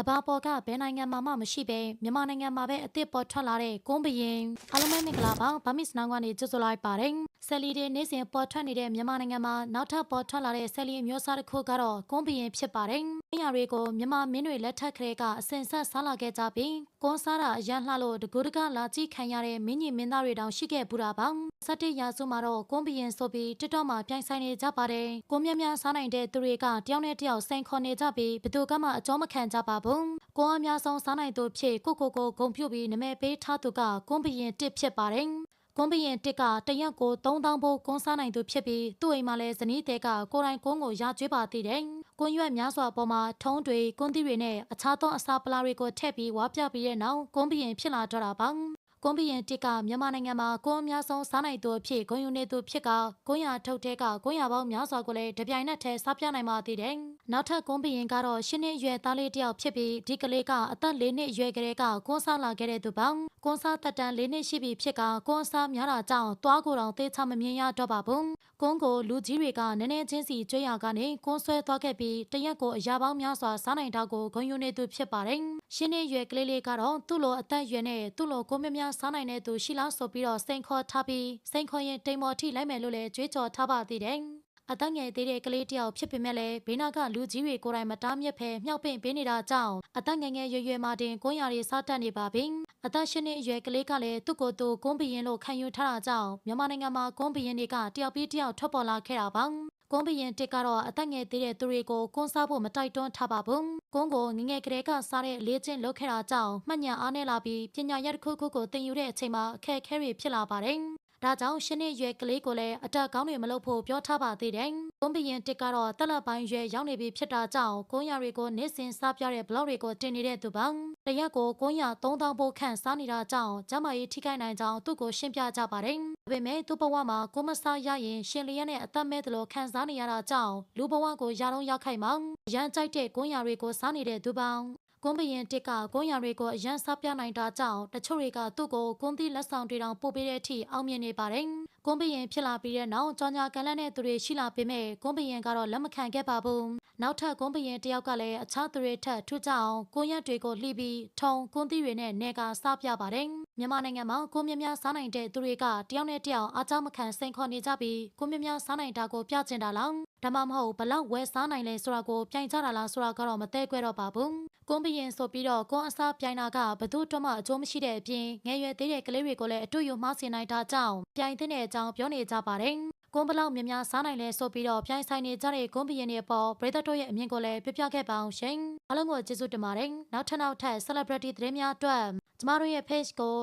ကဘာပေါ်ကဘယ်နိုင်ငံမှာမှမရှိပဲမြန်မာနိုင်ငံမှာပဲအစ်စ်ပေါ်ထွက်လာတဲ့ကွန်ဘရင်အားလုံးပဲမင်္ဂလာပါဗမစ်စနောင်းကနေကြိုဆိုလိုက်ပါတယ် ဆယ်လီတွေနေ့စဉ်ပေါ်ထွက်နေတဲ့မြန်မာနိုင်ငံမှာနောက်ထပ်ပေါ်ထွက်လာတဲ့ဆယ်လီအမျိုးအစားတစ်ခုကတော့ကွန်ဘရင်ဖြစ်ပါတယ်။ညာတွေကိုမြန်မာမင်းတွေလက်ထက်ကလေးကအစင်ဆက်စားလာခဲ့ကြပြီးကွန်စားတာအရန်လှလို့တကူတကလာကြည့်ခံရတဲ့မင်းကြီးမင်းသားတွေတောင်ရှိခဲ့ပူတာပါ။စတဲ့ရာစုမှာတော့ကွန်ဘရင်ဆိုပြီးတစ်တော့မှပြိုင်ဆိုင်နေကြပါတယ်။ကိုမြတ်များစားနိုင်တဲ့သူတွေကတယောက်နဲ့တယောက်စိန်ခေါ်နေကြပြီးဘယ်သူကမှအကြောမခံကြပါဘူး။ကိုအများဆုံးစားနိုင်သူဖြစ်ကိုကိုကိုဂုံပြုတ်ပြီးနမဲပေးထားသူကကွန်ဘရင်တစ်ဖြစ်ပါတယ်။ ကွန်ဘရင်တစ်ကတရက်ကို3000ဘိုးကွန်စားနိုင်သူဖြစ်ပြီးသူ့အိမ်မှာလည်းဇနီးတဲ့ကကိုယ်တိုင်ကွန်ကိုရကျွေးပါသေးတယ်။ကွန်ရွက်များစွာပေါ်မှာထုံးတွေကွန်သီးတွေနဲ့အခြားသောအစာပလာတွေကိုထည့်ပြီးဝါပြပြီးတဲ့နောက်ကွန်ဘရင်ဖြစ်လာတော့တာပါ။ ကွန်ဘရင်တစ်ကမြန်မာနိုင်ငံမှာကွန်အများဆုံးစားနိုင်သူအဖြစ်ဂုဏ်ယူနေသူဖြစ်ကကွန်ရထုတ်တဲ့ကကွန်ရပေါင်းများစွာကိုလည်းတပြိုင်နက်တည်းစားပြနိုင်ပါသေးတယ်။နောက်ထပ်ကွန်ဘရင်ကတော့ရှင်းနေရွယ်သားလေးတစ်ယောက်ဖြစ်ပြီးဒီကလေးကအသက်၄နှစ်အရွယ်ကလေးကကွန်စားလာခဲ့တဲ့သူပါ။ကွန်စားတက်တန်၄နှစ်ရှိပြီဖြစ်ကကွန်စားများတာကြောင့်သွားကိုယ်တော်သေချာမမြင်ရတော့ပါဘူး။ကွန်ကိုလူကြီးတွေကနည်းနည်းချင်းစီကြွေးရကနေကွန်ဆွဲသွားခဲ့ပြီးတရက်ကိုအရာပေါင်းများစွာစားနိုင်တာကိုဂုဏ်ယူနေသူဖြစ်ပါတယ်။ ရှင်းနေရွယ်ကလေးလေးကတော့သူ့လိုအသက်အရွယ်နဲ့သူ့လိုကိုမများစားနိုင်တဲ့သူရှိလားဆိုပြီးတော့စိန်ခေါ်ထားပြီးစိန်ခေါ်ရင်တိမ်မော်ထိလိုက်မယ်လို့လည်းကြွေးကြော်ထားပါသေးတယ်။အသက်ငယ်သေးတဲ့ကလေးတယောက်ဖြစ်ပေမဲ့လည်းဘေးနားကလူကြီးတွေကိုယ်တိုင်မတားမြစ်ဖဲမြောက်ပင့်ပေးနေတာကြောင့်အသက်ငယ်ငယ်ရွယ်ရွယ်မှတင်ကွန်းရာတွေစားတတ်နေပါပြီ။အသက်ရှင်နှစ်အရွယ်ကလေးကလည်းသူ့ကိုယ်သူကွန်းဘရင်လို့ခံယူထားတာကြောင့်မြန်မာနိုင်ငံမှာကွန်းဘရင်တွေကတယောက်ပြီးတယောက်ထွက်ပေါ်လာခဲ့တာပါ။ ကွန်ဘရင်တစ်ကတော့အသက်ငယ်သေးတဲ့သူတွေကိုကွန်းစားဖို့မတိုက်တွန်းထားပါဘူး။ကွန်းကိုငယ်ငယ်ကလေးကစားတဲ့အလေးချင်းလုပ်ခဲ့တာကြောင့်မှတ်ဉာဏ်အားနည်းလာပြီးပညာရပ်တစ်ခုခုကိုသင်ယူတဲ့အချိန်မှာအခက်အခဲတွေဖြစ်လာပါတယ်။ဒါကြောင့်ရှင်းနေရွယ်ကလေးကိုလည်းအတက်ကောင်းတွေမလုပ်ဖို့ပြောထားပါသေးတယ်။ကွန်ဘရင်တစ်ကတော့တက်လက်ပိုင်းရွယ်ရောက်နေပြီဖြစ်တာကြောင့်ကွန်းရတွေကိုနေ့စဉ်စားပြတဲ့ဘလော့တွေကိုတင်နေတဲ့သူပါ။ တရက်ကိုကွန်းရ3000ဘို့ခန့်စားနေတာကြောင့်ကျမကြီးထိခိုက်နိုင်ကြောင်းသူ့ကိုရှင်းပြကြပါတယ်။ဒါပေမဲ့သူ့ဘဝမှာကိုမစားရရင်ရှင်လျက်နဲ့အသက်မဲ့တယ်လို့ခံစားနေရတာကြောင့်လူဘဝကိုရာလုံးရောက်ခိုက်မှရမ်းကြိုက်တဲ့ကွန်းရတွေကိုစားနေတဲ့သူပါ။ကွန်ဘရင်တစ်ကကွန်ရတွေကိုအရန်စားပြနိုင်တာကြောင့်တချို့တွေကသူ့ကိုကွန်သီးလက်ဆောင်တွေတောင်ပို့ပေးတဲ့အထိအောင်မြင်နေပါတယ်။ ကွန်ဘရင်ဖြစ်လာပြီးတဲ့နောက်ကြောင်ညာကန်လန့်တဲ့သူတွေရှိလာပေမဲ့ကွန်ဘရင်ကတော့လက်မခံခဲ့ပါဘူး။နောက်ထပ်ကွန်ဘရင်တယောက်ကလည်းအခြားသူတွေထက်ထူးခြားအောင်ကွန်ရက်တွေကိုလှီးပြီးထုံကွန်သီးတွေနဲ့နေကစားပြပါတယ်။မြန်မာနိုင်ငံမှာကွန်မြများစားနိုင်တဲ့သူတွေကတယောက်နဲ့တယောက်အားကြောင့်မခံစိန်ခေါ်နေကြပြီးကွန်မြများစားနိုင်တာကိုပြကျင်တာလား။ဒါမှမဟုတ်ဘလောက်ဝယ်စားနိုင်လဲဆိုတာကိုပြိုင်ကြတာလားဆိုတာကတော့မသိခွဲတော့ပါဘူး။ ကွန်ဘရင်ဆိုပြီးတော့ကွန်အစားပြိုင်တာကဘသူတော့မှအကျိုးမရှိတဲ့အပြင်ငယ်ရွယ်သေးတဲ့ကလေးတွေကိုလည်းအတူယူမှားဆင်နိုင်တာကြောင့်ပြိုင်တဲ့အကြောင်းပြောနေကြပါတယ်။ကွန်ဘလောက်များများစားနိုင်လဲဆိုပြီးတော့ပြိုင်ဆိုင်နေကြတဲ့ကွန်ဘရင်တွေပေါ်ပရိသတ်တို့ရဲ့အမြင်ကိုလည်းပြပြခဲ့ပါအောင်ရှင်။အားလုံးကိုကျေးဇူးတင်ပါတယ်။နောက်ထပ်နောက်ထပ် celebrity သတင်းများအတွက်ကျမတို့ရဲ့ page ကို